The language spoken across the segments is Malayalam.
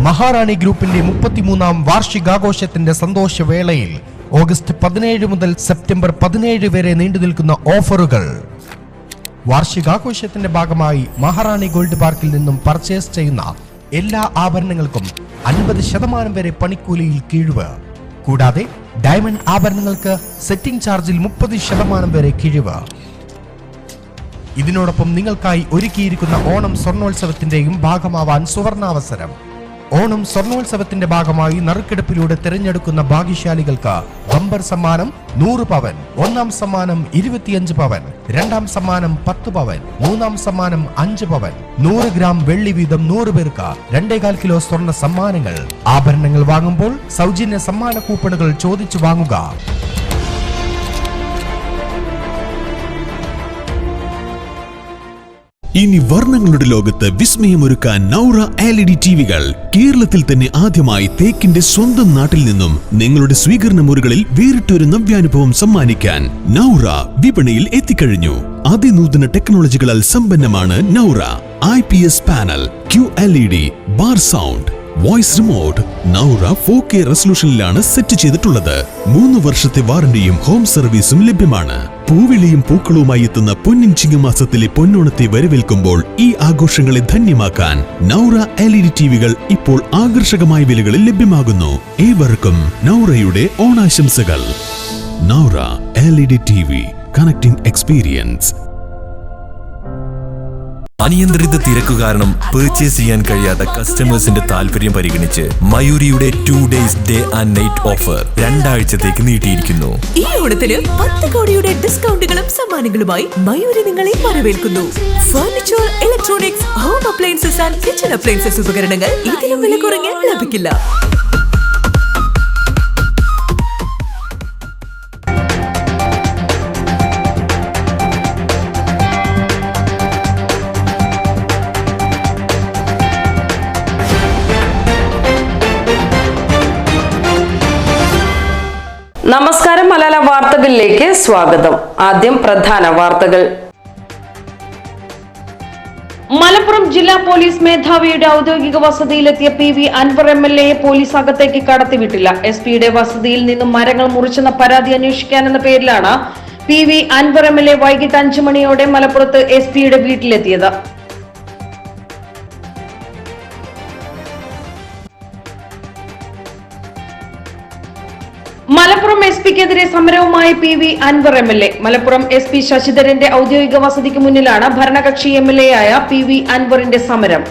മഹാറാണി ഗ്രൂപ്പിന്റെ മുപ്പത്തിമൂന്നാം വാർഷികാഘോഷത്തിന്റെ സന്തോഷവേളയിൽ ഓഗസ്റ്റ് പതിനേഴ് മുതൽ സെപ്റ്റംബർ പതിനേഴ് വരെ നീണ്ടു നിൽക്കുന്ന ഓഫറുകൾ. വാർഷികാഘോഷത്തിന്റെ ഭാഗമായി മഹാറാണി ഗോൾഡ് പാർക്കിൽ നിന്നും പർച്ചേസ് ചെയ്യുന്ന എല്ലാ ആഭരണങ്ങൾക്കും അൻപത് ശതമാനം വരെ പണിക്കൂലിയിൽ കിഴിവ്. കൂടാതെ ഡയമണ്ട് ആഭരണങ്ങൾക്ക് സെറ്റിംഗ് ചാർജിൽ മുപ്പത് ശതമാനം വരെ കിഴിവ്. ഇതിനോടൊപ്പം നിങ്ങൾക്കായി ഒരുക്കിയിരിക്കുന്ന ഓണം സ്വർണോത്സവത്തിന്റെയും ഭാഗമാവാൻ സുവർണാവസരം. ഓണം സ്വർണോത്സവത്തിന്റെ ഭാഗമായി നറുക്കെടുപ്പിലൂടെ തിരഞ്ഞെടുക്കുന്ന ഭാഗ്യശാലികൾക്ക് ബമ്പർ സമ്മാനം നൂറ് പവൻ ഒന്നാം സമ്മാനം ഇരുപത്തിയഞ്ച് പവൻ രണ്ടാം സമ്മാനം പത്ത് പവൻ മൂന്നാം സമ്മാനം അഞ്ച് പവൻ നൂറ് ഗ്രാം വെള്ളി വീതം നൂറ് പേർക്ക് രണ്ടേകാൽ കിലോ സ്വർണ സമ്മാനങ്ങൾ. ആഭരണങ്ങൾ വാങ്ങുമ്പോൾ സൗജന്യ സമ്മാന കൂപ്പണുകൾ ചോദിച്ചു വാങ്ങുക. ഇനി വർണങ്ങളുടെ ലോകത്ത് വിസ്മയമൊരുക്കാൻ Naura L E D T വികൾ കേരളത്തിൽ തന്നെ ആദ്യമായി തേക്കിന്റെ സ്വന്തം നാട്ടിൽ നിന്നും നിങ്ങളുടെ സ്വീകരണ മുറികളിൽ വേറിട്ടൊരു നവ്യാനുഭവം സമ്മാനിക്കാൻ നൗറ വിപണിയിൽ എത്തിക്കഴിഞ്ഞു. അതിനൂതന ടെക്നോളജികളാൽ സമ്പന്നമാണ് Naura. I P S panel Q L E D bar sound voice remote Naura four K റെസൊല്യൂഷനിലാണ് set ചെയ്തിട്ടുള്ളത്. മൂന്ന് വർഷത്തെ വാറണ്ടിയും ഹോം സർവീസും ലഭ്യമാണ്. പൂവിളിയും പൂക്കളുമായി എത്തുന്ന പൊന്നിൻ ചിങ്ങമാസത്തിലെ പൊന്നോണത്തെ വരവേൽക്കുമ്പോൾ ഈ ആഘോഷങ്ങളെ ധന്യമാക്കാൻ നൗറ എൽ ഇ ഡി ടിവികൾ ഇപ്പോൾ ആകർഷകമായ വിലകളിൽ ലഭ്യമാകുന്നു. ഏവർക്കും നൗറയുടെ ഓണാശംസകൾ. Naura L E D T V connecting experience. അനിയന്ത്രിത തിരക്ക് കാരണം പർച്ചേസ് ചെയ്യാൻ കഴിയാത്ത കസ്റ്റമേഴ്സിന്റെ താല്പര്യം പരിഗണിച്ച് മയൂരിയുടെ two days day and night offer രണ്ടാഴ്ചത്തേക്ക് നീട്ടിയിരിക്കുന്നു. ഈ ഓണത്തിന് പത്ത് കോടിയുടെ ഡിസ്കൗണ്ടുകളും സമ്മാനങ്ങളുമായി മയൂരി നിങ്ങളെ വരവേൽക്കുന്നു. Furniture electronics home appliances and kitchen appliances ഉപകരണങ്ങൾ ഇതിലും വില കുറഞ്ഞ് ലഭിക്കില്ല. നമസ്കാരം മലയാള വാർത്തകളിലേക്ക് സ്വാഗതം. ആദ്യം പ്രധാന വാർത്തകൾ. മലപ്പുറം ജില്ലാ പോലീസ് മേധാവിയുടെ ഔദ്യോഗിക വസതിയിലെത്തിയ P V Anwar M L എയെ police അകത്തേക്ക് കടത്തിവിട്ടില്ല. എസ് പിയുടെ വസതിയിൽ നിന്നും മരങ്ങൾ മുറിച്ചെന്ന പരാതി അന്വേഷിക്കാനെന്ന പേരിലാണ് P V Anwar M L A വൈകിട്ട് അഞ്ചു മണിയോടെ മലപ്പുറത്ത് എസ് പിയുടെ വീട്ടിലെത്തിയത്. പിക്കെതിരെ സമരവുമായി P V Anwar M L A. Malappuram S P ശശിധരന്റെ ഔദ്യോഗിക വസതിക്ക് മുന്നിലാണ് ഭരണകക്ഷി എം എൽ എ ആയ പി വി അൻവറിന്റെ സമരം.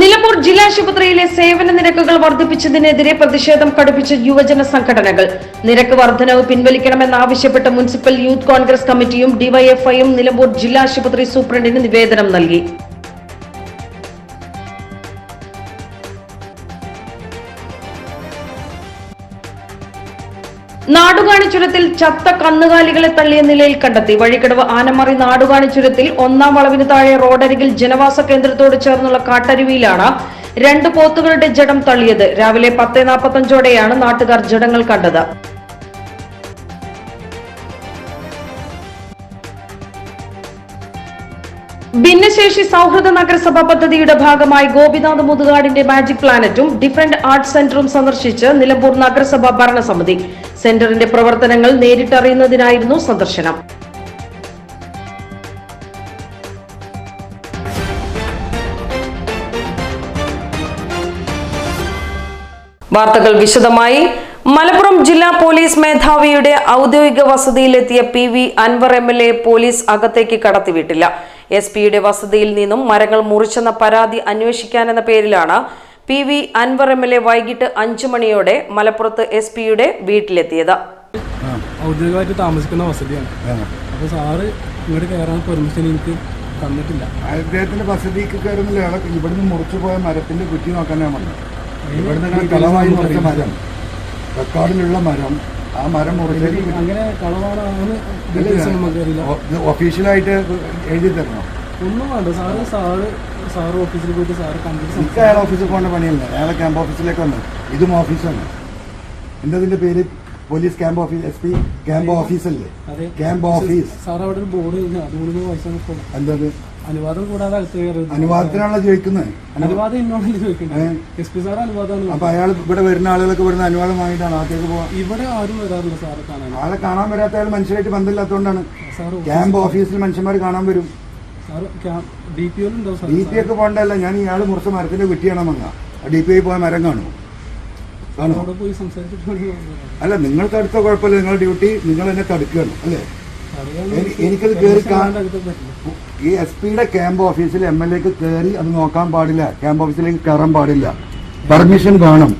നിലമ്പൂർ ജില്ലാശുപത്രിയിലെ സേവന നിരക്കുകൾ വർദ്ധിപ്പിച്ചതിനെതിരെ പ്രതിഷേധം കടുപ്പിച്ച യുവജന സംഘടനകൾ. നിരക്ക് വർധനവ് പിൻവലിക്കണമെന്നാവശ്യപ്പെട്ട് മുനിസിപ്പൽ യൂത്ത് കോൺഗ്രസ് കമ്മിറ്റിയും ഡിവൈഎഫ്ഐയും നിലമ്പൂർ ജില്ലാശുപത്രി സൂപ്രണ്ടിന് നിവേദനം നൽകി. നാടുകാണി ചുരത്തിൽ ചത്ത കന്നുകാലികളെ തള്ളിയ നിലയിൽ കണ്ടെത്തി. വഴിക്കടവ് ആനമറി നാടുകാണി ചുരത്തിൽ ഒന്നാം വളവിന് താഴെ റോഡരികിൽ ജനവാസ കേന്ദ്രത്തോട് ചേർന്നുള്ള കാട്ടരുവിയിലാണ് രണ്ട് പോത്തുകളുടെ ജഡം തള്ളിയത്. രാവിലെ പത്ത് നാൽപ്പത്തഞ്ചോടെയാണ് നാട്ടുകാർ ജഡങ്ങൾ കണ്ടത്. ഭിന്നശേഷി സൗഹൃദ നഗരസഭ പദ്ധതിയുടെ ഭാഗമായി ഗോപിനാഥ് മുതുകാടിന്റെ മാജിക് പ്ലാനറ്റും ഡിഫറന്റ് ആർട്സ് സെന്ററും സന്ദർശിച്ച് നിലമ്പൂർ നഗരസഭ ഭരണസമിതി. സെന്ററിന്റെ പ്രവർത്തനങ്ങൾ നേരിട്ടറിയുന്നതിനായിരുന്നു സന്ദർശനം. വാർത്തകൾ വിശദമായി. മലപ്പുറം ജില്ലാ പോലീസ് മേധാവിയുടെ ഔദ്യോഗിക വസതിയിലെത്തിയ P V Anwar M L A police അകത്തേക്ക് കടത്തിവിട്ടില്ല. എസ് പിയുടെ വസതിയിൽ നിന്നും മരങ്ങൾ മുറിച്ചെന്ന പരാതി അന്വേഷിക്കാനെന്ന പേരിലാണ് P V Anwar M L A വൈകിട്ട് അഞ്ചു മണിയോടെ മലപ്പുറത്ത് എസ് പിയുടെ വീട്ടിലെത്തിയത്. ഔദ്യോഗികമായിട്ട് താമസിക്കുന്ന വസതിയാണ്. അപ്പോൾ സാറ് ഇങ്ങോട്ട് കയറാൻ പെർമിഷൻ എനിക്ക് തന്നിട്ടില്ല. അദ്ദേഹത്തിന്റെ വസതിക്ക് കയറുന്നില്ല. അയാളെ ഇവിടുന്ന് മുറിച്ചു പോയ മരത്തിന്റെ കുറ്റി നോക്കാനാണ് വന്നത്. ഇവിടുന്ന് ഇങ്ങനെ കളവായി മുറിച്ച മരം. റെക്കോർഡിലുള്ള മരം. ആ മരം മുറിച്ചത് അങ്ങനെ നമുക്കറിയില്ല ഒഫീഷ്യലായിട്ട് എഴുതി തരണം. ഒന്നും വേണ്ട. സാറ് സാറ് സാറ് ഓഫീസിൽ പോയിട്ട് സാറ് കണ്ടിട്ട് എനിക്ക് അയാൾ ഓഫീസിൽ പോകേണ്ട പണിയല്ല? അയാളെ ക്യാമ്പ് ഓഫീസിലേക്ക് വന്നു. ഇതും ഓഫീസാണ് എന്താ ഇതിന്റെ പേര്? Police camp office S P camp ഓഫീസല്ലേ ക്യാമ്പ് ഓഫീസ് സാർ അവിടെ ഒരു ബോർഡ് അതുകൊണ്ട് പൈസ എന്തത് അനുവാദം കൂടാതെ അനുവാദത്തിനാണല്ലോ ചോദിക്കുന്നത് അനുവാദം എന്നോടല്ലേ ചോദിക്കുന്നത് എസ് പി സാർ അനുവാദമാണ്. അപ്പൊ അയാൾ ഇവിടെ വരുന്ന ആളുകളൊക്കെ ഇവിടുന്ന് അനുവാദം വാങ്ങിയിട്ടാണ്? ആദ്യമൊക്കെ പോവാ. ഇവിടെ ആരും വരാറില്ല സാറ് കാണാൻ. ആളെ കാണാൻ വരാത്ത ആൾ മനുഷ്യരായിട്ട് ബന്ധമില്ലാത്തതുകൊണ്ടാണ്. ക്യാമ്പ് ഓഫീസിൽ മനുഷ്യന്മാർ കാണാൻ വരും. ഡി പി ഒക്കെ പോകണ്ടല്ല ഞാൻ ഇയാൾ മുറിച്ച മരത്തിന്റെ കുറ്റി കാണാൻ വന്ന ഡി പി ഐ പോയ മരം കാണുമോ അല്ല നിങ്ങൾക്ക് അടുത്ത കുഴപ്പമില്ല നിങ്ങളുടെ ഡ്യൂട്ടി നിങ്ങൾ എന്നെ തടുക്കുകയാണ് അല്ലേ? എനിക്കത് കയറി ഈ എസ് പിയുടെ ക്യാമ്പ് ഓഫീസിൽ എം എൽ എക്ക് കയറി അത് നോക്കാൻ പാടില്ല. ക്യാമ്പ് ഓഫീസിലേക്ക് കയറാൻ പാടില്ല. പെർമിഷൻ വേണം.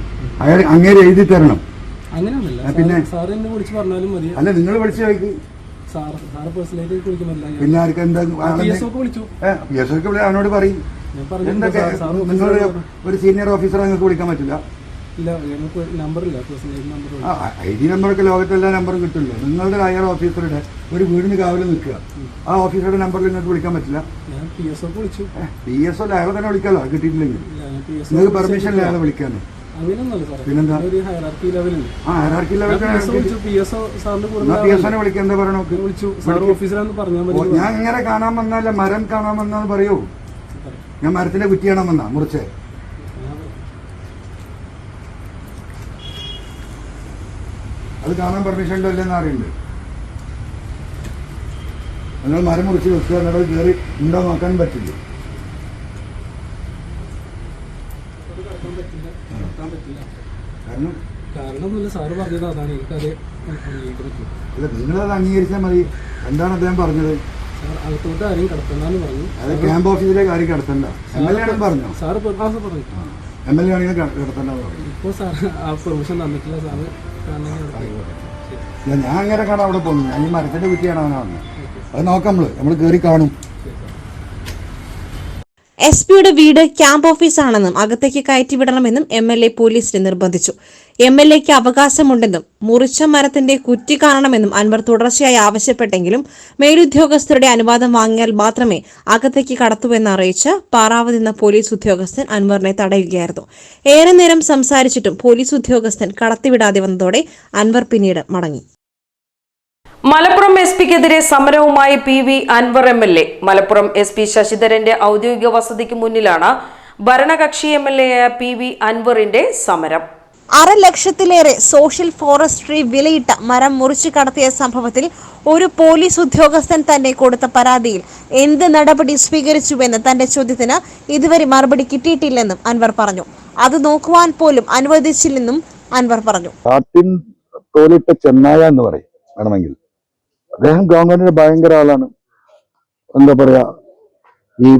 അയാൾ അങ്ങേര് എഴുതി തരണം. പിന്നെ? അല്ല നിങ്ങൾ വിളിച്ചു ചോദിക്കും. പിന്നെ ആർക്ക് എന്താ പി എസ് ഒക്കെ അവനോട് പറയും. എന്തൊക്കെ? നിങ്ങൾ ഒരു സീനിയർ ഓഫീസറെ നിങ്ങൾക്ക് വിളിക്കാൻ പറ്റില്ല? ഐ ഡി നമ്പറൊക്കെ ലോകത്തെ എല്ലാ നമ്പറും കിട്ടില്ല നിങ്ങളുടെ ഹയർ ഓഫീസറുടെ ഒരു വീടിന് കാവലിൽ നിൽക്കുക. ആ ഓഫീസറുടെ നമ്പറിൽ നിങ്ങൾക്ക് വിളിക്കാൻ പറ്റില്ല? പി എസ് ഒക്കെ വിളിച്ചു. പി എസ് ഒ അയാളെ തന്നെ വിളിക്കാമല്ലോ കിട്ടിയിട്ടില്ലെങ്കിൽ. നിങ്ങൾക്ക് പെർമിഷൻ ഇല്ല അയാളെ സാറേ പിന്നെന്താ? ഞാൻ വിളിക്കാൻ പറയണോ ഇങ്ങനെ കാണാൻ വന്നല്ല മരം കാണാൻ വന്നാന്ന് പറയൂ. ഞാൻ മരത്തിന്റെ കുറ്റി കാണാൻ വന്നാ മുറിച്ച്. അത് കാണാൻ പെർമിഷൻ ഉണ്ടോ ഇല്ലെന്ന് അറിയുന്നുണ്ട് നിങ്ങൾ മരം മുറിച്ച് വെക്കുക എന്നിട്ട് കയറി ഉണ്ടോ നോക്കാനും പറ്റില്ല നടത്താൻ പറ്റില്ല കാരണം കാരണം ഒന്നുമില്ല സാറ് പറഞ്ഞത് അതാണ്. എനിക്കത് അല്ല നിങ്ങളത് അംഗീകരിച്ചാൽ മതി. എന്താണ് അദ്ദേഹം പറഞ്ഞത്? സാർ അകത്തോട്ട് ആരെയും കടത്തണ്ടെന്ന് പറഞ്ഞു. അത് ക്യാമ്പ് ഓഫീസിലേക്ക് ആരും കിടത്തണ്ട. എം എൽ എ ആണെന്ന് പറഞ്ഞോ. സാറ് പെ- ആ സാർ പറഞ്ഞു. എം എൽ എ ആണെങ്കിൽ കിടത്തണ്ടെന്ന് പറഞ്ഞു. ഇപ്പോൾ സാർ ആ പെർമിഷൻ തന്നിട്ടില്ല. സാറ് കാണണമെങ്കിൽ ഇല്ല, ഞാൻ അങ്ങനെ കാണാൻ അവിടെ പോകുന്നു. ഞാൻ ഈ മരത്തിന്റെ കുട്ടിയാണ് അവനാണ് അത് നോക്കാം നമ്മൾ. നമ്മൾ കയറി കാണും. എസ് പിയുടെ വീട് ക്യാമ്പ് ഓഫീസാണെന്നും അകത്തേക്ക് കയറ്റിവിടണമെന്നും എം എൽ എ പോലീസിനെ നിർബന്ധിച്ചു. എം എൽ എക്ക് അവകാശമുണ്ടെന്നും മുറിച്ച മരത്തിന്റെ കുറ്റി കാണണമെന്നും അൻവർ തുടർച്ചയായി ആവശ്യപ്പെട്ടെങ്കിലും മേലുദ്യോഗസ്ഥരുടെ അനുവാദം വാങ്ങിയാൽ മാത്രമേ അകത്തേക്ക് കടത്തുവെന്ന് അറിയിച്ച് പാറാവത് എന്ന പോലീസ് ഉദ്യോഗസ്ഥൻ അൻവറിനെ തടയുകയായിരുന്നു. ഏറെ നേരം സംസാരിച്ചിട്ടും പോലീസ് ഉദ്യോഗസ്ഥൻ കടത്തിവിടാതെ വന്നതോടെ അൻവർ പിന്നീട് മടങ്ങി. മലപ്പുറം എസ് പിക്കെതിരെ സമരവുമായി P V Anwar M L A. Malappuram S P ശശിധരന്റെ ഔദ്യോഗിക വസതിക്ക് മുന്നിലാണ് ഭരണകക്ഷി എം എൽ എ ആയ പി വി അൻവറിന്റെ സമരം. അര ലക്ഷത്തിലേറെ സോഷ്യൽ ഫോറസ്ട്രി വിലയിട്ട മരം മുറിച്ചു കടത്തിയ സംഭവത്തിൽ ഒരു പോലീസ് ഉദ്യോഗസ്ഥൻ തന്നെ കൊടുത്ത പരാതിയിൽ എന്ത് നടപടി സ്വീകരിച്ചുവെന്ന് തന്റെ ചോദ്യത്തിന് ഇതുവരെ മറുപടി കിട്ടിയിട്ടില്ലെന്നും അൻവർ പറഞ്ഞു. അത് നോക്കുവാൻ പോലും അനുവദിച്ചില്ലെന്നും അൻവർ പറഞ്ഞു. കാട്ടിൻ തോലിട്ട ചെന്നായ എന്ന് പറയും. വേണമെങ്കിൽ അദ്ദേഹം ഗവൺമെന്റിന് ഭയങ്കര ആളാണ്. എന്താ പറയാ ഈ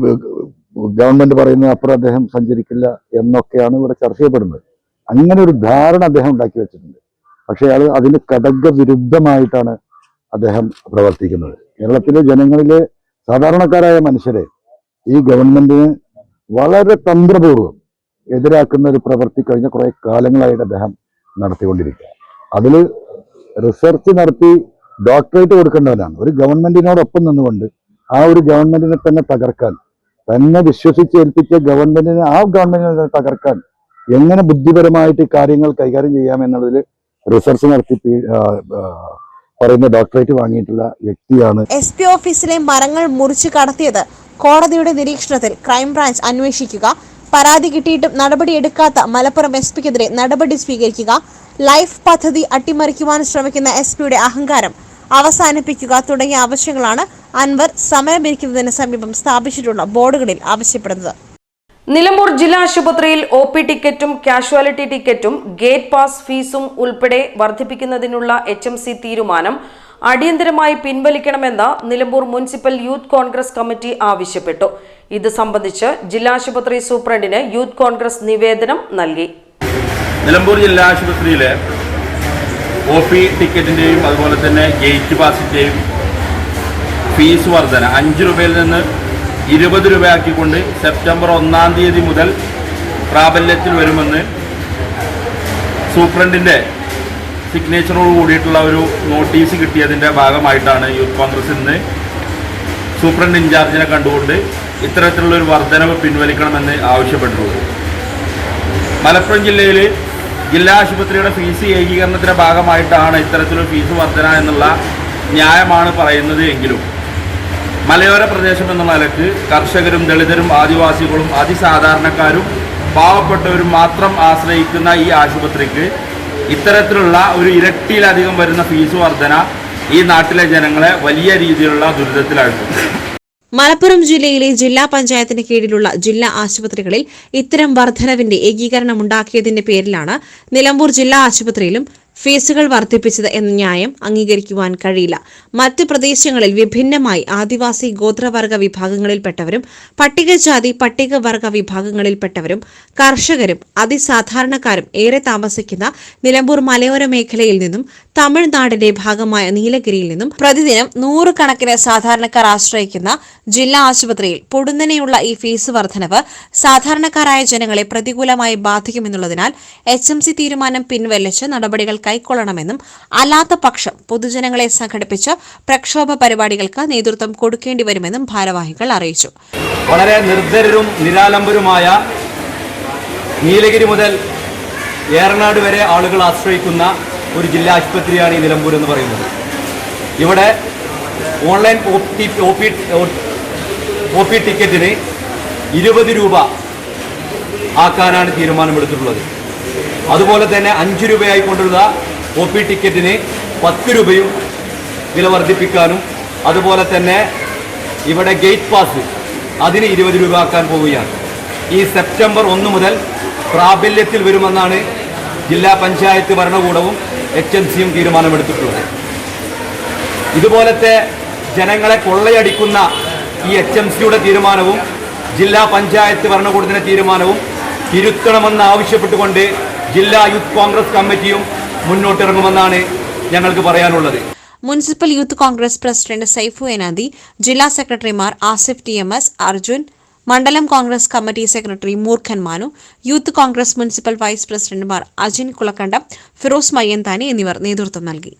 ഗവൺമെന്റ് പറയുന്ന അപ്പുറം അദ്ദേഹം സഞ്ചരിക്കില്ല എന്നൊക്കെയാണ് ഇവിടെ ചർച്ച ചെയ്യപ്പെടുന്നത്. അങ്ങനെ ഒരു ധാരണ അദ്ദേഹം ഉണ്ടാക്കി വെച്ചിട്ടുണ്ട്. പക്ഷെ അയാൾ അതിന് കടക വിരുദ്ധമായിട്ടാണ് അദ്ദേഹം പ്രവർത്തിക്കുന്നത്. കേരളത്തിലെ ജനങ്ങളിലെ സാധാരണക്കാരായ മനുഷ്യരെ ഈ ഗവൺമെന്റിന് വളരെ തന്ത്രപൂർവം എതിരാക്കുന്ന ഒരു പ്രവൃത്തി കഴിഞ്ഞ കുറെ കാലങ്ങളായിട്ട് അദ്ദേഹം നടത്തിക്കൊണ്ടിരിക്കുക. അതിൽ റിസർച്ച് നടത്തി ഡോക്ടറേറ്റ് കൊടുക്കേണ്ടവരാണ്. ഒരു ഗവൺമെന്റിനോടൊപ്പം നിന്നുകൊണ്ട് ആ ഒരു ഗവൺമെന്റിനെ തന്നെ തകർക്കാൻ തന്നെ വിശ്വസിച്ച് ഏൽപ്പിച്ച ഗവൺമെന്റിനെ ആ ഗവൺമെന്റിനെ തകർക്കാൻ എങ്ങനെ ബുദ്ധിപരമായിട്ട് കാര്യങ്ങൾ കൈകാര്യം ചെയ്യാം എന്നുള്ളതിൽ റിസർച്ച് നടത്തി പറയുന്ന ഡോക്ടറേറ്റ് വാങ്ങിയിട്ടുള്ള വ്യക്തിയാണ്. എസ് പി ഓഫീസിലെ മരങ്ങൾ മുറിച്ചു കടത്തിയത് കോടതിയുടെ നിരീക്ഷണത്തിൽ ക്രൈംബ്രാഞ്ച് അന്വേഷിക്കുക പരാതി കിട്ടിയിട്ടും നടപടിയെടുക്കാത്ത മലപ്പുറം എസ് പിക്കെതിരെ നടപടി സ്വീകരിക്കുക ലൈഫ് പദ്ധതി അട്ടിമറിക്കുവാൻ ശ്രമിക്കുന്ന എസ് പിയുടെ അഹങ്കാരം അവസാനിപ്പിക്കുക തുടങ്ങിയ ആവശ്യങ്ങളാണ് അൻവർ സമരമിരിക്കുന്നതിന് സമീപം സ്ഥാപിച്ചിട്ടുള്ള ബോർഡുകളിൽ ആവശ്യപ്പെടുന്നത്. നിലമ്പൂർ ജില്ലാ ആശുപത്രിയിൽ ഒ പി ടിക്കറ്റും കാഷ്വാലിറ്റി ടിക്കറ്റും ഗേറ്റ് പാസ് ഫീസും ഉൾപ്പെടെ വർദ്ധിപ്പിക്കുന്നതിനുള്ള എച്ച് എം സി തീരുമാനം അടിയന്തരമായി പിൻവലിക്കണമെന്ന് Nilambur municipal youth Congress committee ആവശ്യപ്പെട്ടു. ഇത് സംബന്ധിച്ച് ജില്ലാ ആശുപത്രി സൂപ്രണ്ടിന് യൂത്ത് കോൺഗ്രസ് നിവേദനം നൽകി. നിലമ്പൂർ ജില്ലാ ആശുപത്രിയിലെ പി ടിക്കറ്റിന്റെയും അതുപോലെ തന്നെ ഗേറ്റ് പാസിന്റെയും ഫീസ് വർധന. അഞ്ച് രൂപയിൽ നിന്ന് ഇരുപത് രൂപയാക്കിക്കൊണ്ട് സെപ്റ്റംബർ ഒന്നാം തീയതി മുതൽ പ്രാബല്യത്തിൽ വരുമെന്ന് സൂപ്രണ്ടിന്റെ സിഗ്നേച്ചറോട് കൂടിയിട്ടുള്ള ഒരു നോട്ടീസ് കിട്ടിയതിന്റെ ഭാഗമായിട്ടാണ് യൂത്ത് കോൺഗ്രസ് ഇന്ന് സൂപ്രണ്ട് ഇൻചാർജിനെ കണ്ടുകൊണ്ട് ഇത്തരത്തിലുള്ളൊരു വർധനവ് പിൻവലിക്കണമെന്ന് ആവശ്യപ്പെട്ടിട്ടുള്ളത്. മലപ്പുറം ജില്ലയിൽ ജില്ലാ ആശുപത്രിയുടെ ഫീസ് ഏകീകരണത്തിന്റെ ഭാഗമായിട്ടാണ് ഇത്തരത്തിലൊരു ഫീസ് വർധന എന്നുള്ള ന്യായമാണ് പറയുന്നത് എങ്കിലും മലയോര പ്രദേശം എന്ന നിലയ്ക്ക് കർഷകരും ദളിതരും ആദിവാസികളും അതിസാധാരണക്കാരും പാവപ്പെട്ടവരും മാത്രം ആശ്രയിക്കുന്ന ഈ ആശുപത്രിക്ക് ഇത്തരത്തിലുള്ള ഒരു ഇരട്ടിയിലധികം വരുന്ന ഫീസ് വർധന ഈ നാട്ടിലെ ജനങ്ങളെ വലിയ രീതിയിലുള്ള ദുരിതത്തിലാഴ്ത്തും. മലപ്പുറം ജില്ലയിലെ ജില്ലാ പഞ്ചായത്തിന് കീഴിലുള്ള ജില്ലാ ആശുപത്രികളിൽ ഇത്തരം വർധനവിന്റെ ഏകീകരണം ഉണ്ടാക്കിയതിന്റെ പേരിലാണ് നിലമ്പൂർ ജില്ലാ ആശുപത്രിയിലും ഫീസുകൾ വർദ്ധിപ്പിച്ചത് എന്ന ന്യായം അംഗീകരിക്കുവാൻ കഴിയില്ല. മറ്റ് പ്രദേശങ്ങളിൽ വിഭിന്നമായി ആദിവാസി ഗോത്രവർഗ വിഭാഗങ്ങളിൽപ്പെട്ടവരും പട്ടികജാതി പട്ടികവർഗ വിഭാഗങ്ങളിൽപ്പെട്ടവരും കർഷകരും അതിസാധാരണക്കാരും ഏറെ താമസിക്കുന്ന നിലമ്പൂർ മലയോര മേഖലയിൽ നിന്നും തമിഴ്നാടിന്റെ ഭാഗമായ നീലഗിരിയിൽ നിന്നും പ്രതിദിനം നൂറുകണക്കിന് സാധാരണക്കാർ ആശ്രയിക്കുന്ന ജില്ലാ ആശുപത്രിയിൽ പൊടുന്നനെയുള്ള ഈ ഫീസ് വർധനവ് സാധാരണക്കാരായ ജനങ്ങളെ പ്രതികൂലമായി ബാധിക്കുമെന്നുള്ളതിനാൽ എച്ച് എം സി തീരുമാനം പിൻവലിച്ച് നടപടികൾ കൈക്കൊള്ളണമെന്നും അല്ലാത്ത പക്ഷം പൊതുജനങ്ങളെ സംഘടിപ്പിച്ച് പ്രക്ഷോഭ പരിപാടികൾക്ക് നേതൃത്വം കൊടുക്കേണ്ടി വരുമെന്നും ഭാരവാഹികൾ അറിയിച്ചു. വളരെ നിർദ്ധരരും നിരാലംബരുമായ നീലഗിരി മുതൽ ഏറനാട് വരെ ആളുകൾ ആശ്രയിക്കുന്ന ഒരു ജില്ലാ ആശുപത്രിയാണ് ഈ നിലമ്പൂർ എന്ന് പറയുന്നത്. ഇവിടെ online O T O P O P ടിക്കറ്റിന് ഇരുപത് രൂപ ആക്കാനാണ് തീരുമാനമെടുത്തിട്ടുള്ളത്. അതുപോലെ തന്നെ അഞ്ച് രൂപയായി കൊണ്ടുള്ള ഒ പി ടിക്കറ്റിന് പത്ത് രൂപയും വില വർദ്ധിപ്പിക്കാനും അതുപോലെ തന്നെ ഇവിടെ ഗേറ്റ് പാസ് അതിന് ഇരുപത് രൂപ ആക്കാൻ പോവുകയാണ്. ഈ സെപ്റ്റംബർ ഒന്ന് മുതൽ പ്രാബല്യത്തിൽ വരുമെന്നാണ് ജില്ലാ പഞ്ചായത്ത് ഭരണകൂടവും എച്ച് എം സിയും തീരുമാനമെടുത്തിട്ടുള്ളത്. ഇതുപോലത്തെ ജനങ്ങളെ കൊള്ളയടിക്കുന്ന ഈ എച്ച് എം സിയുടെ തീരുമാനവും ജില്ലാ പഞ്ചായത്ത് ഭരണകൂടത്തിന്റെ തീരുമാനവും തിരുത്തണമെന്ന് ആവശ്യപ്പെട്ടുകൊണ്ട് ജില്ലാ യൂത്ത് കോൺഗ്രസ് കമ്മിറ്റിയും മുന്നോട്ടിറങ്ങുമെന്നാണ് ഞങ്ങൾക്ക് പറയാനുള്ളത്. Municipal youth Congress president Saifu എനാദി ജില്ലാ സെക്രട്ടറിമാർ Asif T M S Arjun മണ്ഡലം Congress committee secretary Moorkhan Manu youth Congress municipal vice പ്രസിഡന്റുമാർ അജിൻ കുളക്കണ്ടം ഫിറോസ് മയ്യന്താനി എന്നിവർ നേതൃത്വം നൽകി.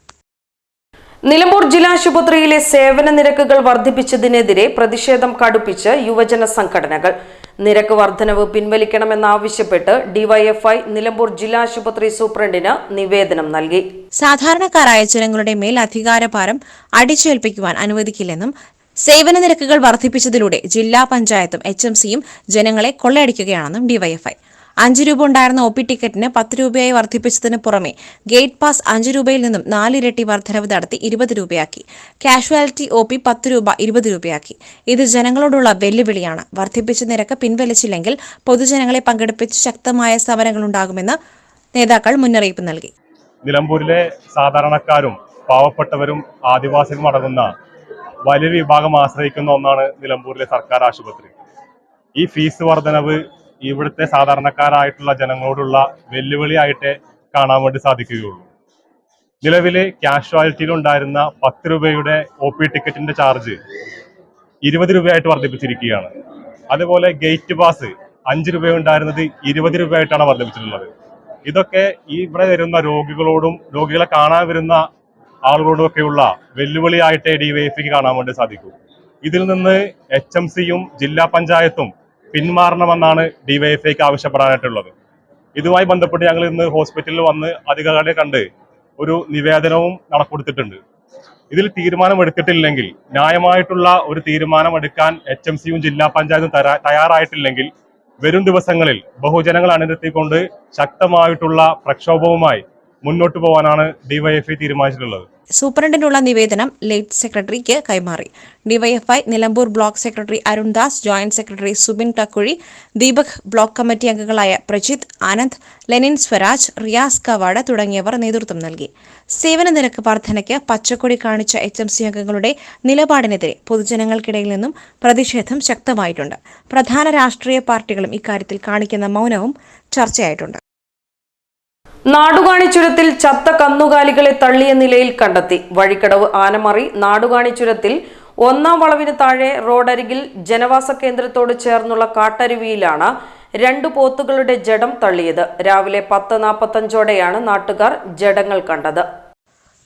നിലമ്പൂർ ജില്ലാശുപത്രിയിലെ സേവന നിരക്കുകൾ വർദ്ധിപ്പിച്ചതിനെതിരെ പ്രതിഷേധം കടുപ്പിച്ച് യുവജന സംഘടനകൾ. നിരക്ക് വർധനവ് പിൻവലിക്കണമെന്നാവശ്യപ്പെട്ട് ഡിവൈഎഫ്ഐ നിലമ്പൂർ ജില്ലാ ആശുപത്രി സൂപ്രണ്ടിന് നിവേദനം നൽകി. സാധാരണക്കാരായ ജനങ്ങളുടെ മേൽ അധികാരഭാരം അടിച്ചേൽപ്പിക്കുവാൻ അനുവദിക്കില്ലെന്നും സേവന നിരക്കുകൾ വർദ്ധിപ്പിച്ചതിലൂടെ ജില്ലാ പഞ്ചായത്തും എച്ച് എം സിയും ജനങ്ങളെ കൊള്ളയടിക്കുകയാണെന്നും ഡിവൈഎഫ്ഐ അഞ്ച് രൂപ ഉണ്ടായിരുന്ന ഒ പി ടിക്കറ്റിന് പത്ത് രൂപയായി വർദ്ധിപ്പിച്ചതിന് പുറമെ ഗേറ്റ് പാസ് അഞ്ച് രൂപയിൽ നിന്നും നാലിരട്ടി വർധനവ് നടത്തി ഇരുപത് രൂപയാക്കി. കാഷ്വാലിറ്റി ഒ പി പത്ത് രൂപ ഇരുപത് രൂപയാക്കി. ഇത് ജനങ്ങളോടുള്ള വെല്ലുവിളിയാണ്. വർദ്ധിപ്പിച്ച നിരക്ക് പിൻവലിച്ചില്ലെങ്കിൽ പൊതുജനങ്ങളെ പങ്കെടുപ്പിച്ച് ശക്തമായ സമരങ്ങളുണ്ടാകുമെന്ന് നേതാക്കൾ മുന്നറിയിപ്പ് നൽകി. നിലമ്പൂരിലെ സാധാരണക്കാരും പാവപ്പെട്ടവരും ആദിവാസികളും അടങ്ങുന്ന വലിയ വിഭാഗം ആശ്രയിക്കുന്ന ഒന്നാണ് നിലമ്പൂരിലെ സർക്കാർ ആശുപത്രി. ഈ ഫീസ് വർധനവ് ഇവിടുത്തെ സാധാരണക്കാരായിട്ടുള്ള ജനങ്ങളോടുള്ള വെല്ലുവിളിയായിട്ടേ കാണാൻ വേണ്ടി സാധിക്കുകയുള്ളൂ. നിലവിലെ ക്യാഷ്വാലിറ്റിയിൽ ഉണ്ടായിരുന്ന പത്ത് രൂപയുടെ ഒ പി ടിക്കറ്റിന്റെ ചാർജ് ഇരുപത് രൂപയായിട്ട് വർദ്ധിപ്പിച്ചിരിക്കുകയാണ്. അതുപോലെ ഗേറ്റ് പാസ് അഞ്ച് രൂപ ഉണ്ടായിരുന്നത് ഇരുപത് രൂപയായിട്ടാണ് വർദ്ധിപ്പിച്ചിട്ടുള്ളത്. ഇതൊക്കെ ഇവിടെ വരുന്ന രോഗികളോടും രോഗികളെ കാണാൻ വരുന്ന ആളുകളോടും ഒക്കെയുള്ള വെല്ലുവിളിയായിട്ട് ഡി വൈ എഫ് കാണാൻ വേണ്ടി സാധിക്കും. ഇതിൽ നിന്ന് എച്ച് എം സിയും ജില്ലാ പഞ്ചായത്തും പിന്മാറണമെന്നാണ് ഡിവൈഎഫ്ഐക്ക് ആവശ്യപ്പെടാനായിട്ടുള്ളത്. ഇതുമായി ബന്ധപ്പെട്ട് ഞങ്ങൾ ഇന്ന് ഹോസ്പിറ്റലിൽ വന്ന് അധികാരികളെ കണ്ട് ഒരു നിവേദനവും നടക്കൊടുത്തിട്ടുണ്ട് ഇതിൽ തീരുമാനം എടുത്തിട്ടില്ലെങ്കിൽ ന്യായമായിട്ടുള്ള ഒരു തീരുമാനമെടുക്കാൻ എച്ച് എം സിയും ജില്ലാ പഞ്ചായത്തും തയ്യാറായിട്ടില്ലെങ്കിൽ വരും ദിവസങ്ങളിൽ ബഹുജനങ്ങൾ അണിനിരത്തിക്കൊണ്ട് ശക്തമായിട്ടുള്ള പ്രക്ഷോഭവുമായി മുന്നോട്ട് പോകാനാണ് ഡിവൈഎഫ്ഐ തീരുമാനിച്ചിട്ടുള്ളത്. സൂപ്രണ്ടിനുള്ള നിവേദനം ലേറ്റ് സെക്രട്ടറിക്ക് കൈമാറി. DYFI Nilambur block secretary Arundas joint secretary Subin ടക്കുഴി Deepak block committee അംഗങ്ങളായ പ്രജിത് ആനന്ദ് ലെനിൻ സ്വരാജ് റിയാസ് കവാട് തുടങ്ങിയവർ നേതൃത്വം നൽകി. സേവന നിരക്ക് വർധനയ്ക്ക് പച്ചക്കൊടി കാണിച്ച എച്ച് എം സി അംഗങ്ങളുടെ നിലപാടിനെതിരെ പൊതുജനങ്ങൾക്കിടയിൽ നിന്നും പ്രതിഷേധം ശക്തമായിട്ടുണ്ട്. പ്രധാന രാഷ്ട്രീയ പാർട്ടികളും ഇക്കാര്യത്തിൽ കാണിക്കുന്ന മൗനവും ചർച്ചയായിട്ടുണ്ട്. നാടുകാണി ചുരത്തിൽ ചത്ത കന്നുകാലികളെ തള്ളിയ നിലയിൽ കണ്ടെത്തി. വഴിക്കടവ് ആനമറി നാടുകാണി ചുരത്തിൽ ഒന്നാം വളവിന് താഴെ റോഡരികിൽ ജനവാസ കേന്ദ്രത്തോട് ചേർന്നുള്ള കാട്ടരുവിയിലാണ് രണ്ടു പോത്തുകളുടെ ജഡം തള്ളിയത്. രാവിലെ പത്ത് നാൽപ്പത്തഞ്ചോടെയാണ് നാട്ടുകാർ ജഡങ്ങൾ കണ്ടത്.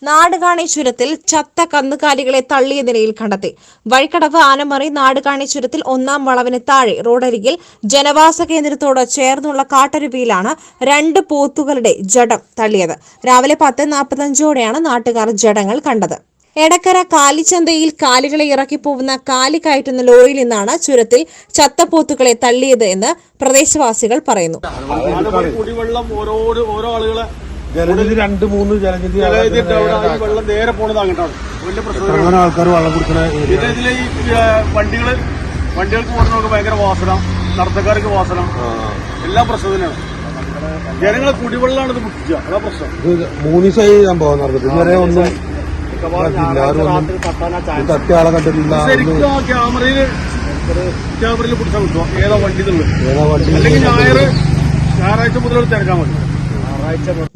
നാടുകാണി ചുരത്തിൽ ചത്ത കന്നുകാലികളെ തള്ളിയ നിലയിൽ കണ്ടെത്തി. വഴിക്കടവ് ആനമറി നാടുകാണി ചുരത്തിൽ ഒന്നാം വളവിന് താഴെ. റോഡരികിൽ ജനവാസ കേന്ദ്രത്തോട് ചേർന്നുള്ള കാട്ടരുവിയിലാണ് രണ്ട് പോത്തുകളുടെ ജഡം തള്ളിയത്. രാവിലെ പത്ത് നാൽപ്പത്തഞ്ചോടെയാണ് നാട്ടുകാർ ജഡങ്ങൾ കണ്ടത്. എടക്കര കാലിച്ചന്തയിൽ കാലികളെ ഇറക്കി പോകുന്ന കാലി കയറ്റുന്ന ലോറിയിൽ നിന്നാണ് ചുരത്തിൽ ചത്തപ്പോത്തുകളെ തള്ളിയത് എന്ന് പ്രദേശവാസികൾ പറയുന്നു. കുടിവെള്ളം ഓരോ ഓരോ ആളുകളെ ജലനിധി രണ്ട് മൂന്ന് ജലനിധി വെള്ളം നേരെ പോണത് അങ്ങോട്ടാണ്. വലിയ പ്രശ്നം ആൾക്കാർ വെള്ളം കുടിക്കണ പിന്നെ ഇതിലെ ഈ വണ്ടികൾ വണ്ടികൾക്ക് പോകുന്നവർക്ക് ഭയങ്കര വാസന നടത്തക്കാർക്ക് വാസന എല്ലാം പ്രശ്നം തന്നെയാണ് ജനങ്ങളെ കുടിവെള്ളമാണ് ഇത് മുട്ടിക്കുക. അതാ പ്രശ്നം. മൂന്ന് ദിവസമായി സംഭവം നടക്കുന്നത് ഇതുവരെ ഒന്നും ഇതാക്കിയില്ല. ആരും ഒന്നും ഇത് തട്ടിയ ആളെ കണ്ടിട്ടില്ല. ഒന്നും ശരിക്കും ക്യാമറയിൽ ക്യാമറയിൽ പിടിച്ചാൽ കിട്ടുക ഏതാ വണ്ടി എന്നുള്ളത്. ഏതാ വണ്ടി അല്ലെങ്കിൽ ഞായർ ഞായറാഴ്ച മുതൽ തിരക്കാൻ മതി.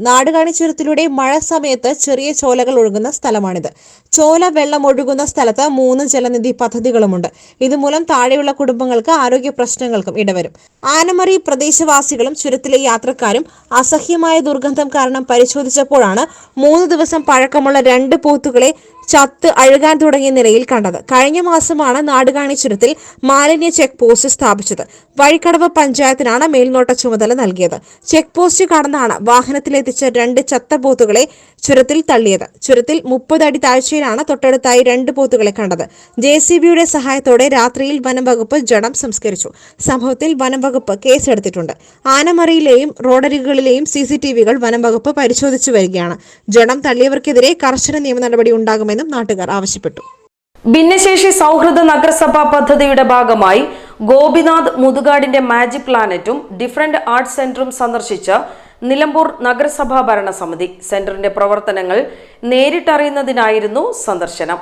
നാടുകാണി ചുരത്തിലൂടെ മഴ സമയത്ത് ചെറിയ ചോലകൾ ഒഴുകുന്ന സ്ഥലമാണിത്. ചോല വെള്ളം ഒഴുകുന്ന സ്ഥലത്ത് മൂന്ന് ജലനിധി പദ്ധതികളുമുണ്ട്. ഇതുമൂലം താഴെയുള്ള കുടുംബങ്ങൾക്ക് ആരോഗ്യ പ്രശ്നങ്ങൾക്കും ഇടവരും. ആനമറി പ്രദേശവാസികളും ചുരത്തിലെ യാത്രക്കാരും അസഹ്യമായ ദുർഗന്ധം കാരണം പരിശോധിച്ചപ്പോഴാണ് മൂന്ന് ദിവസം പഴക്കമുള്ള രണ്ട് പോത്തുകളെ ചത്ത് അഴുകാൻ തുടങ്ങിയ നിലയിൽ കണ്ടത്. കഴിഞ്ഞ മാസമാണ് നാടുകാണി ചുരത്തിൽ മാലിന്യ ചെക്ക് പോസ്റ്റ് സ്ഥാപിച്ചത്. വഴിക്കടവ് പഞ്ചായത്തിനാണ് മേൽനോട്ട ചുമതല നൽകിയത്. ചെക്ക് പോസ്റ്റ് കടന്നാണ് വാഹനത്തിലെത്തിച്ച രണ്ട് ചത്ത പോത്തുകളെ ചുരത്തിൽ തള്ളിയത്. ചുരത്തിൽ മുപ്പത് അടി താഴ്ചയിലാണ് തൊട്ടടുത്തായി രണ്ട് പോത്തുകളെ കണ്ടത്. ജെ സി ബിയുടെ സഹായത്തോടെ രാത്രിയിൽ വനം വകുപ്പ് ജഡം സംസ്കരിച്ചു. സംഭവത്തിൽ വനംവകുപ്പ് കേസെടുത്തിട്ടുണ്ട്. ആനമറയിലെയും റോഡരികളിലെയും സി സി ടി വികൾ വനംവകുപ്പ് പരിശോധിച്ചു വരികയാണ്. ജഡം തള്ളിയവർക്കെതിരെ കർശന നിയമ നടപടി ഉണ്ടാകുമെന്നും നാട്ടുകാർ ആവശ്യപ്പെട്ടു. ഭിന്നശേഷി സൗഹൃദ നഗരസഭാ പദ്ധതിയുടെ ഭാഗമായി ഗോപിനാഥ് മുതുകാടിന്റെ മാജിക് പ്ലാനറ്റും ഡിഫറന്റ് ആർട്സ് സെന്ററും സന്ദർശിച്ച നിലമ്പൂർ നഗരസഭാ ഭരണസമിതി. സെന്ററിന്റെ പ്രവർത്തനങ്ങൾ നേരിട്ടറിയുന്നതിനായിരുന്നു സന്ദർശനം.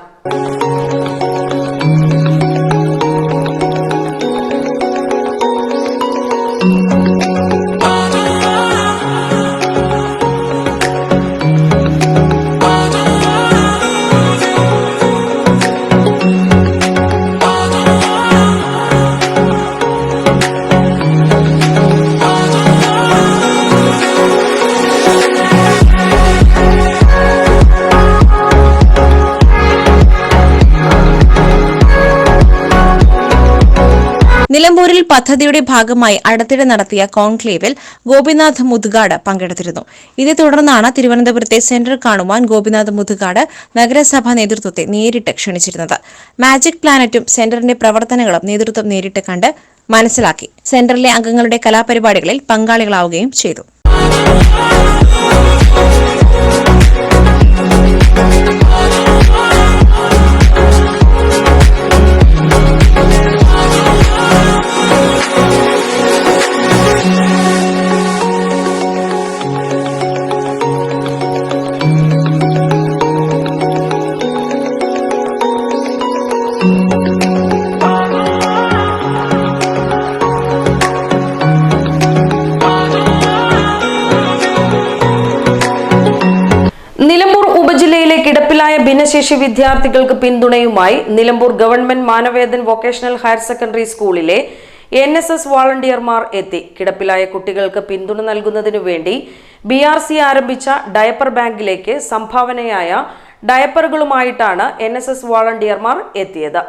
നിലമ്പൂരിൽ പദ്ധതിയുടെ ഭാഗമായി അടുത്തിടെ നടത്തിയ കോൺക്ലേവിൽ ഗോപിനാഥ് മുതുകാട് പങ്കെടുത്തിരുന്നു. ഇതേ തുടർന്നാണ് തിരുവനന്തപുരത്തെ സെന്റർ കാണുവാൻ ഗോപിനാഥ് മുതുകാട് നഗരസഭാ നേതൃത്വത്തെ നേരിട്ട് ക്ഷണിച്ചിരുന്നത്. മാജിക് പ്ലാനറ്റും സെന്ററിന്റെ പ്രവർത്തനങ്ങളും നേതൃത്വം നേരിട്ട് കണ്ട് മനസ്സിലാക്കി. സെന്ററിലെ അംഗങ്ങളുടെ കലാപരിപാടികളിൽ പങ്കാളികളാവുകയും ചെയ്തു. ഭിന്നശേഷി വിദ്യാർത്ഥികൾക്ക് പിന്തുണയുമായി Nilambur government Manavedan vocational higher secondary സ്കൂളിലെ എൻ എസ് എസ് വാളണ്ടിയർമാർ എത്തി. കിടപ്പിലായ കുട്ടികൾക്ക് പിന്തുണ നൽകുന്നതിനു വേണ്ടി ബി ആർ സി ആരംഭിച്ച ഡയപ്പർ ബാങ്കിലേക്ക് സംഭാവനയായ ഡയപ്പറുകളുമായിട്ടാണ് എൻ എസ് എസ് വാളണ്ടിയർമാർ എത്തിയത്.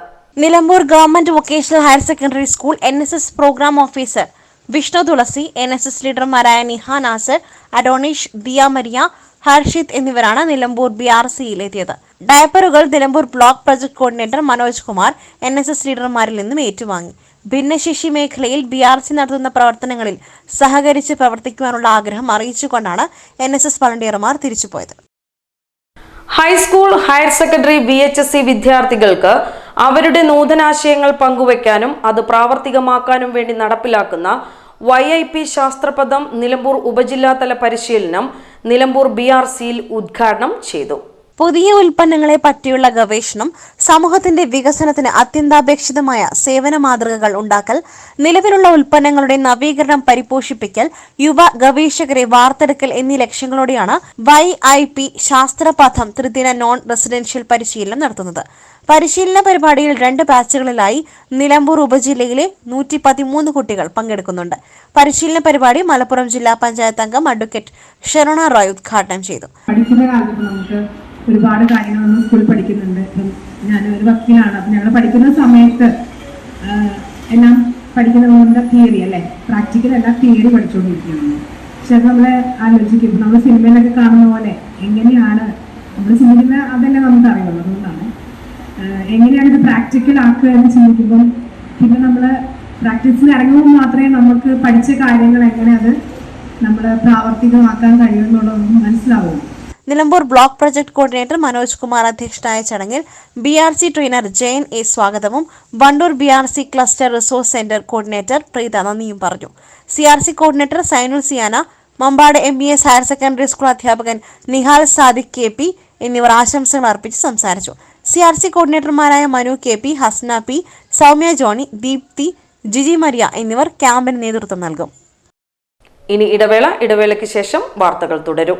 Nilambur government vocational higher secondary school N S S programme officer Vishnu Thulasi N S S ലീഡർമാരായ Niha Nasar Adonish Diya Maria Harshith എന്നിവരാണ് നിലമ്പൂർ ബി ആർ സിയിലെത്തിയത് ഡയപ്പറുകൾ Nilambur block project coordinator Manoj Kumar N S S ലീഡർമാരിൽ നിന്നും ഏറ്റുവാങ്ങി. ഭിന്നശേഷി മേഖലയിൽ ബി ആർ സി നടത്തുന്ന പ്രവർത്തനങ്ങളിൽ സഹകരിച്ച് പ്രവർത്തിക്കുവാനുള്ള ആഗ്രഹം അറിയിച്ചുകൊണ്ടാണ് എൻ എസ് എസ് വളണ്ടിയർമാർ തിരിച്ചുപോയത്. High school higher secondary V H S C വിദ്യാർത്ഥികൾക്ക് അവരുടെ നൂതനാശയങ്ങൾ പങ്കുവയ്ക്കാനും അത് പ്രാവർത്തികമാക്കാനും വേണ്ടി നടപ്പിലാക്കുന്ന വൈ ഐ പി ശാസ്ത്രപദം നിലമ്പൂർ ഉപജില്ലാതല പരിശീലനം നിലമ്പൂർ ബി ആർ സിയിൽ ഉദ്ഘാടനം ചെയ്തു. പുതിയ ഉൽപ്പന്നങ്ങളെ പറ്റിയുള്ള ഗവേഷണം സമൂഹത്തിന്റെ വികസനത്തിന് അത്യന്താപേക്ഷിതമായ സേവന മാതൃകകൾ ഉണ്ടാക്കൽ നിലവിലുള്ള ഉൽപ്പന്നങ്ങളുടെ നവീകരണം പരിപോഷിപ്പിക്കൽ യുവ ഗവേഷകരെ വാർത്തെടുക്കൽ എന്നീ ലക്ഷ്യങ്ങളോടെയാണ് വൈ ഐ പി ശാസ്ത്രപഥം ത്രിദിന നോൺ റെസിഡൻഷ്യൽ പരിശീലനം നടത്തുന്നത്. പരിശീലന പരിപാടിയിൽ രണ്ട് ബാച്ചുകളിലായി നിലമ്പൂർ ഉപജില്ലയിലെ നൂറ്റി പതിമൂന്ന് കുട്ടികൾ പങ്കെടുക്കുന്നുണ്ട്. പരിശീലന പരിപാടി മലപ്പുറം ജില്ലാ പഞ്ചായത്ത് അംഗം അഡ്വക്കേറ്റ് ഷെറോണ റോയ് ഉദ്ഘാടനം ചെയ്തു. ഒരുപാട് കാര്യങ്ങൾ നമ്മൾ സ്കൂളിൽ പഠിക്കുന്നുണ്ട്. ഇപ്പം ഞാൻ ഒരു വക്കീലാണ്. അപ്പം ഞങ്ങൾ പഠിക്കുന്ന സമയത്ത് എല്ലാം പഠിക്കുന്നത് കൊണ്ട് തിയറി അല്ലേ? പ്രാക്ടിക്കൽ എല്ലാം തിയറി പഠിച്ചുകൊണ്ടിരിക്കുകയാണ് പക്ഷെ അത് നമ്മളെ ആലോചിക്കും. നമ്മൾ സിനിമയിലൊക്കെ കാണുന്ന പോലെ എങ്ങനെയാണ് നമ്മൾ സിനിമ അതല്ലേ നമുക്ക് അറിയുള്ളൂ. അതുകൊണ്ടാണ്. എങ്ങനെയാണ് ഇത് പ്രാക്ടിക്കൽ ആക്കുക എന്ന് ചിന്തിക്കുമ്പം പിന്നെ നമ്മൾ പ്രാക്ടീസിന് ഇറങ്ങുമ്പോൾ മാത്രമേ നമുക്ക് പഠിച്ച കാര്യങ്ങൾ എങ്ങനെ അത് നമ്മൾ പ്രാവർത്തികമാക്കാൻ കഴിയുമെന്നുള്ളതൊന്നും മനസ്സിലാവുള്ളൂ. Nilambur block project coordinator Manoj Kumar അധ്യക്ഷനായ ചടങ്ങിൽ B R C trainer Jayan A സ്വാഗതവും Wandoor B R C cluster resource centre coordinator Preetha നന്ദിയും പറഞ്ഞു. C R C coordinator Zainul Siyana Mambad M B S higher secondary school അധ്യാപകൻ നിഹാൽ സാദിഖ് കെ പി എന്നിവർ ആശംസകൾ അർപ്പിച്ച് സംസാരിച്ചു. C R C കോർഡിനേറ്റർമാരായ Manu K P Hasna P Soumya Johnny Deepthi Jiji Maria എന്നിവർ ക്യാമ്പിന് നേതൃത്വം നൽകും. ഇനി ഇടവേള ഇടവേളയ്ക്ക് ശേഷം വാർത്തകൾ തുടരും.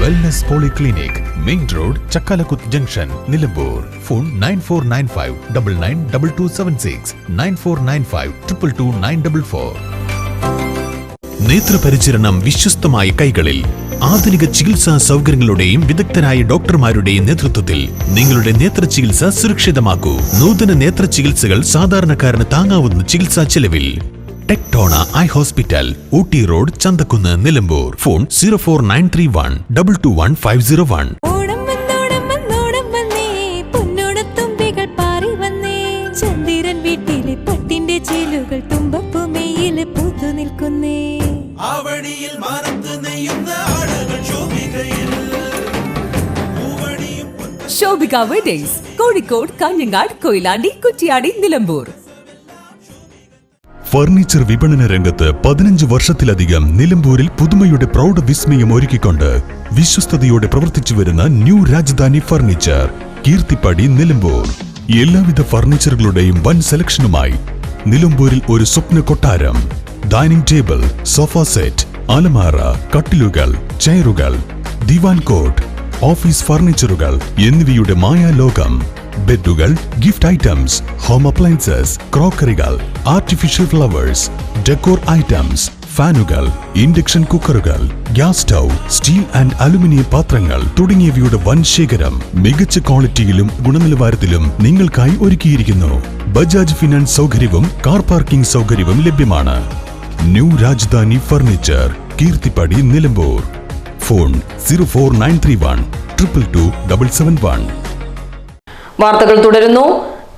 wellness polyclinic main road Chakkalakuthu junction Nilambur phone nine four nine five double nine double two seven six nine four nine five triple two nine double four നേത്രപരിചരണം വിശ്വസ്തമായ കൈകളിൽ ആധുനിക ചികിത്സാ സൗകര്യങ്ങളുടെയും വിദഗ്ധരായ ഡോക്ടർമാരുടെയും നേതൃത്വത്തിൽ നിങ്ങളുടെ നേത്ര ചികിത്സ സുരക്ഷിതമാക്കൂ. നൂതന നേത്ര ചികിത്സകൾ സാധാരണക്കാരന് താങ്ങാവുന്ന ചികിത്സാ ചെലവിൽ. Tectona eye hospital Ooty road Chanthakunnu Nilambur. Phone zero four nine three one double two one five zero one. Chandran വീട്ടിലെ പട്ടിന്റെ ചേലുകൾ പൂത്തു നിൽക്കുന്നേ. ശോഭിക വെഡിങ്സ് കോഴിക്കോട് കാഞ്ഞങ്ങാട് കൊയിലാണ്ടി കുറ്റിയാടി നിലമ്പൂർ. ഫർണിച്ചർ വിപണന രംഗത്ത് പതിനഞ്ച് വർഷത്തിലധികം നിലമ്പൂരിൽ പുതുമയുടെ പ്രൗഢ വിസ്മയം ഒരുക്കിക്കൊണ്ട് വിശ്വസ്തയോടെ പ്രവർത്തിച്ചു വരുന്ന ന്യൂ രാജധാനി ഫർണിച്ചർ കീർത്തിപ്പടി നിലമ്പൂർ. എല്ലാവിധ ഫർണിച്ചറുകളുടെയും വൻ സെലക്ഷനുമായി നിലമ്പൂരിൽ ഒരു സ്വപ്ന കൊട്ടാരം ഡൈനിങ് ടേബിൾ സോഫ സെറ്റ് അലമാറ കട്ടിലുകൾ ചെയറുകൾ ദിവാൻ കോട്ട് ഓഫീസ് ഫർണിച്ചറുകൾ എന്നിവയുടെ മായാലോകം ബെഡുകൾ ഗിഫ്റ്റ് ഐറ്റംസ് ഹോം അപ്ലയൻസസ് ക്രോക്കറികൾ ആർട്ടിഫിഷ്യൽ ഫ്ലവേഴ്സ് ഡെക്കോർ ഐറ്റംസ് ഫാനുകൾ induction കുക്കറുകൾ gas stove steel and aluminium പാത്രങ്ങൾ തുടങ്ങിയവയുടെ വൻ ശേഖരം മികച്ച ക്വാളിറ്റിയിലും ഗുണനിലവാരത്തിലും നിങ്ങൾക്കായി ഒരുക്കിയിരിക്കുന്നു. ബജാജ് ഫിനാൻസ് സൗകര്യവും കാർ പാർക്കിംഗ് സൗകര്യവും ലഭ്യമാണ്. New Rajdhani furniture Keerthippadi Nilambur. Phone zero four nine three one triple two double seven one വാർത്തകൾ തുടരുന്നു.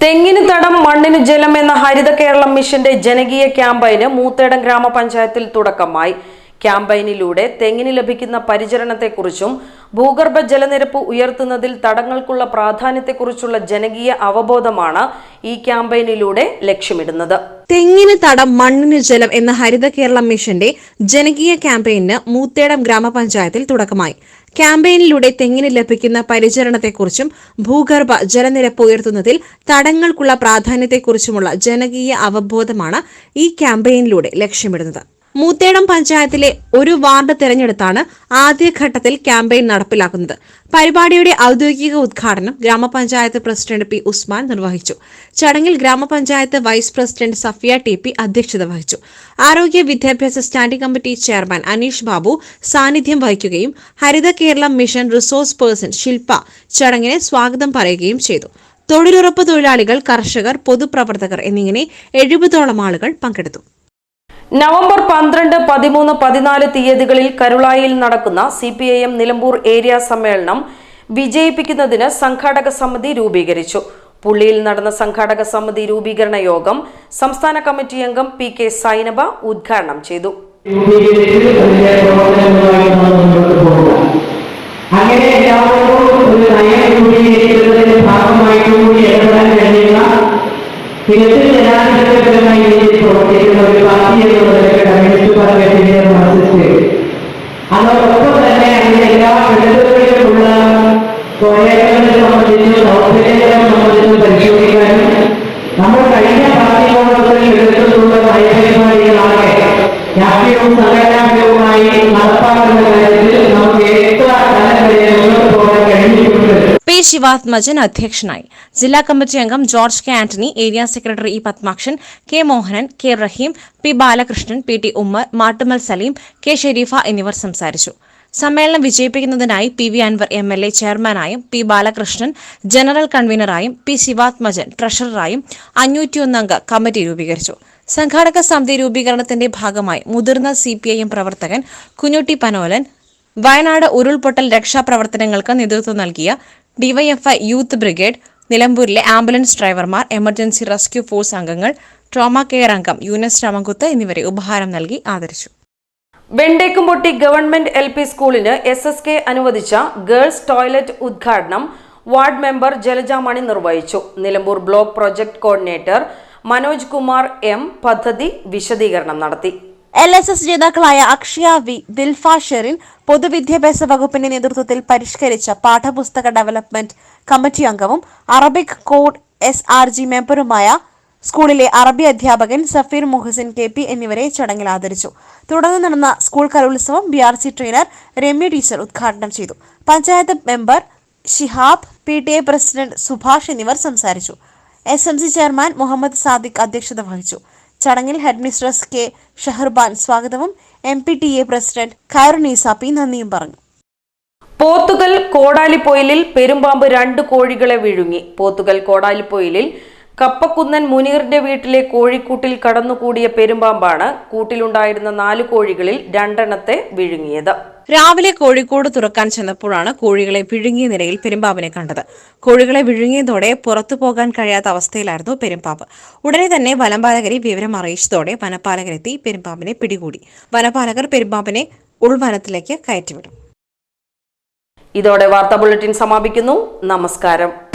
തെങ്ങിന് തടം മണ്ണിന് ജലം എന്ന ഹരിത കേരളം മിഷന്റെ ജനകീയ ക്യാമ്പയിന് മൂത്തേടം ഗ്രാമപഞ്ചായത്തിൽ തുടക്കമായി. ക്യാമ്പയിനിലൂടെ തെങ്ങിന് ലഭിക്കുന്ന പരിചരണത്തെക്കുറിച്ചും ഭൂഗർഭ ജലനിരപ്പ് ഉയർത്തുന്നതിൽ തടങ്ങൾക്കുള്ള പ്രാധാന്യത്തെക്കുറിച്ചുള്ള ജനകീയ അവബോധമാണ് ഈ ക്യാമ്പയിനിലൂടെ ലക്ഷ്യമിടുന്നത്. തെങ്ങിന് തടം മണ്ണിന് ജലം എന്ന ഹരിത കേരളം മിഷന്റെ ജനകീയ ക്യാമ്പയിന് മൂത്തേടം ഗ്രാമപഞ്ചായത്തിൽ തുടക്കമായി. ക്യാമ്പയിനിലൂടെ തെങ്ങിന് ലഭിക്കുന്ന പരിചരണത്തെക്കുറിച്ചും ഭൂഗർഭ ജലനിരപ്പ് ഉയർത്തുന്നതിൽ തടങ്ങൾക്കുള്ള പ്രാധാന്യത്തെക്കുറിച്ചുമുള്ള ജനകീയ അവബോധമാണ് ഈ ക്യാമ്പയിനിലൂടെ ലക്ഷ്യമിടുന്നത്. മൂത്തേടം പഞ്ചായത്തിലെ ഒരു വാർഡ് തെരഞ്ഞെടുത്താണ് ആദ്യഘട്ടത്തിൽ ക്യാമ്പയിൻ നടപ്പിലാക്കുന്നത്. പരിപാടിയുടെ ഔദ്യോഗിക ഉദ്ഘാടനം ഗ്രാമപഞ്ചായത്ത് പ്രസിഡന്റ് പി ഉസ്മാൻ നിർവഹിച്ചു. ചടങ്ങിൽ ഗ്രാമപഞ്ചായത്ത് vice president Safiya T P അധ്യക്ഷത വഹിച്ചു. ആരോഗ്യ വിദ്യാഭ്യാസ standing committee chairman Aneesh Babu സാന്നിധ്യം വഹിക്കുകയും Haritha Keralam mission resource person Shilpa ചടങ്ങിന് സ്വാഗതം പറയുകയും ചെയ്തു. തൊഴിലുറപ്പ് തൊഴിലാളികൾ കർഷകർ പൊതുപ്രവർത്തകർ എന്നിങ്ങനെ എഴുപതോളം ആളുകൾ പങ്കെടുത്തു. നവംബർ പന്ത്രണ്ട് പതിമൂന്ന് പതിനാല് തീയതികളിൽ കരുളായിൽ നടക്കുന്ന C P I M Nilambur area സമ്മേളനം വിജയിപ്പിക്കുന്നതിന് സംഘാടക സമിതി രൂപീകരിച്ചു. പുള്ളിയിൽ നടന്ന സംഘാടക സമിതി രൂപീകരണ യോഗം സംസ്ഥാന കമ്മിറ്റി അംഗം പി കെ സൈനബ ഉദ്ഘാടനം ചെയ്തു. അങ്ങനെ എല്ലാവർക്കും ഒരു നയം കൂടി ഇടപെടാൻ കഴിയുന്ന തികച്ചും ജനാധിപത്യപരമായ രീതിയിൽ പ്രവർത്തിക്കുന്ന ഒരു പാർട്ടി എന്നുള്ളതൊക്കെ കമ്മ്യൂണിസ്റ്റ് പാർട്ടിയുടെ മാർക്സിസ്റ്റ് അതോടൊപ്പം തന്നെ അതിന്റെ എല്ലാ ഘടകങ്ങളിലുമുള്ള പോരാട്ടങ്ങളുടെ സംബന്ധിച്ചും ദൗർബല്യങ്ങളെ സംബന്ധിച്ചും പരിശോധിക്കാനും നമ്മൾ കഴിഞ്ഞ പാർട്ടി കോൺഗ്രസിൽ എടുത്തിട്ടുള്ള നയപരിപാടികളാകെ രാഷ്ട്രീയവും സംഘടനാപരവുമായി നടപ്പാക്കുന്ന കാര്യത്തിൽ നമുക്ക് എത്ര കാലം വരെ മുന്നോട്ട് പോകാൻ കഴിഞ്ഞിട്ടുണ്ട്. ശിവാത്മജൻ അധ്യക്ഷനായി. ജില്ലാ കമ്മിറ്റി അംഗം George K Antony area secretary E Padmakshan K Mohanan K Raheem P Balakrishnan P T Ummer Mattumal Saleem K Sherifa എന്നിവർ സംസാരിച്ചു. സമ്മേളനം വിജയിപ്പിക്കുന്നതിനായി P V Anvar M L A ചെയർമാനായും P Balakrishnan general കൺവീനറായും പി ശിവാത്മജൻ ട്രഷററായും അഞ്ഞൂറ്റിയൊന്നംഗ കമ്മിറ്റി രൂപീകരിച്ചു. സംഘാടക സമിതി രൂപീകരണത്തിന്റെ ഭാഗമായി മുതിർന്ന സി പി ഐ എം പ്രവർത്തകൻ കുഞ്ഞുട്ടി പനോലൻ വയനാട് ഉരുൾപൊട്ടൽ രക്ഷാപ്രവർത്തനങ്ങൾക്ക് നേതൃത്വം നൽകിയ ഡിവൈഎഫ്ഐ യൂത്ത് ബ്രിഗേഡ് നിലമ്പൂരിലെ ആംബുലൻസ് ഡ്രൈവർമാർ എമർജൻസി റെസ്ക്യൂ ഫോഴ്സ് അംഗങ്ങൾ ട്രോമ കെയർ അംഗം യൂനസ് രാമകുത്ത് എന്നിവരെ ഉപഹാരം നൽകി ആദരിച്ചു. വെണ്ടേക്കുംപൊട്ടി ഗവൺമെന്റ് എൽ പി സ്കൂളിന് എസ് എസ് കെ അനുവദിച്ച ഗേൾസ് ടോയ്ലറ്റ് ഉദ്ഘാടനം വാർഡ് മെമ്പർ ജലജാമണി നിർവഹിച്ചു. Nilambur block project coordinator Manoj Kumar M പദ്ധതി വിശദീകരണം നടത്തി. എൽ എസ് എസ് ജേതാക്കളായ അക്ഷയ വി ദിൽഫ ഷെറിൻ പൊതുവിദ്യാഭ്യാസ വകുപ്പിന്റെ നേതൃത്വത്തിൽ പരിഷ്കരിച്ച പാഠപുസ്തക ഡെവലപ്മെന്റ് കമ്മിറ്റി അംഗവും Arabic code S R G മെമ്പറുമായ സ്കൂളിലെ അറബി അധ്യാപകൻ സഫീർ മുഹസിൻ കെ പി എന്നിവരെ ചടങ്ങിൽ ആദരിച്ചു. തുടർന്ന് നടന്ന സ്കൂൾ കലോത്സവം B R C trainer Ramya teacher ഉദ്ഘാടനം ചെയ്തു. Panchayat member Shihab P T A president Subhash എന്നിവർ സംസാരിച്ചു. S M C chairman Muhammad Sadiq അധ്യക്ഷത വഹിച്ചു. ചടങ്ങിൽ ഹെഡ് മിസ്ട്രസ് കെ. ഷഹർബാൻ സ്വാഗതവും M P T A president ഖൈറുനീസാപ്പി നന്ദിയും പറഞ്ഞു. പോത്തുകൽ കോടാലിപ്പൊയിലിൽ പെരുമ്പാമ്പ് രണ്ട് കോഴികളെ വിഴുങ്ങി. പോത്തുകൽ കോടാലിപ്പൊയിലിൽ കപ്പക്കുന്നൻ മുനീറിന്റെ വീട്ടിലെ കോഴിക്കൂട്ടിൽ കടന്നുകൂടിയ പെരുമ്പാമ്പാണ് കൂട്ടിലുണ്ടായിരുന്ന നാല് കോഴികളിൽ രണ്ടെണ്ണത്തെ വിഴുങ്ങിയത്. രാവിലെ കോഴിക്കോട് തുറക്കാൻ ചെന്നപ്പോഴാണ് കോഴികളെ വിഴുങ്ങിയ നിലയിൽ പെരുമ്പാമ്പിനെ കണ്ടത്. കോഴികളെ വിഴുങ്ങിയതോടെ പുറത്തു പോകാൻ കഴിയാത്ത അവസ്ഥയിലായിരുന്നു പെരുമ്പാമ്പ്. ഉടനെ തന്നെ വനപാലകരെ വിവരം അറിയിച്ചതോടെ വനപാലകരെത്തി പെരുമ്പാമ്പിനെ പിടികൂടി. വനപാലകർ പെരുമ്പാമ്പിനെ ഉൾവനത്തിലേക്ക് കയറ്റിവിടും. ഇതോടെ വാർത്താ ബുള്ളറ്റിൻ സമാപിക്കുന്നു. നമസ്കാരം.